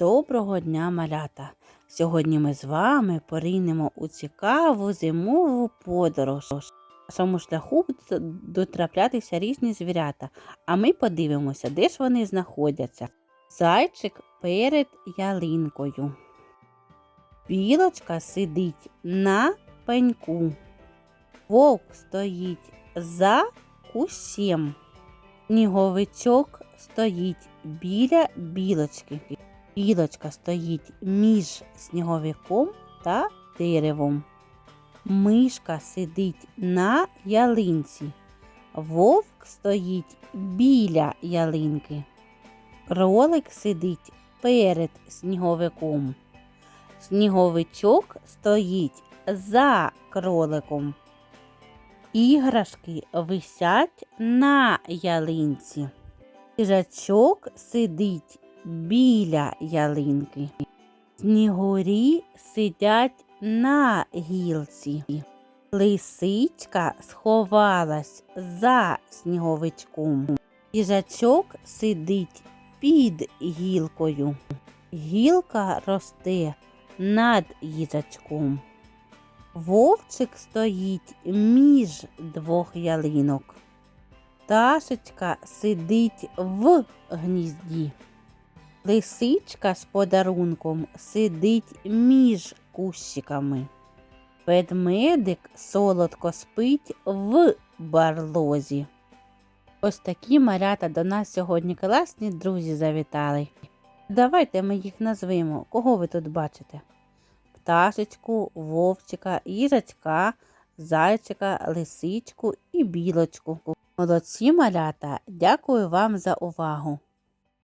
Доброго дня, малята! Сьогодні ми з вами поринемо у цікаву зимову подорож. На нашому шляху дотраплятися різні звірята, а ми подивимося, де ж вони знаходяться. Зайчик перед ялинкою. Білочка сидить на пеньку. Вовк стоїть за кущем. Сніговичок стоїть біля білочки. Білочка стоїть між сніговиком та деревом. Мишка сидить на ялинці. Вовк стоїть біля ялинки. Кролик сидить перед сніговиком. Сніговичок стоїть за кроликом. Іграшки висять на ялинці. Їжачок сидить біля ялинки. Снігурі сидять на гілці. Лисичка сховалась за сніговичком. Їжачок сидить під гілкою. Гілка росте над їжачком. Вовчик стоїть між двох ялинок. Пташечка сидить в гнізді. Лисичка з подарунком сидить між кущиками. Ведмедик солодко спить в барлозі. Ось такі малята до нас сьогодні класні друзі завітали. Давайте ми їх назвемо. Кого ви тут бачите? Пташечку, вовчика, їжачка, зайчика, лисичку і білочку. Молодці малята, дякую вам за увагу!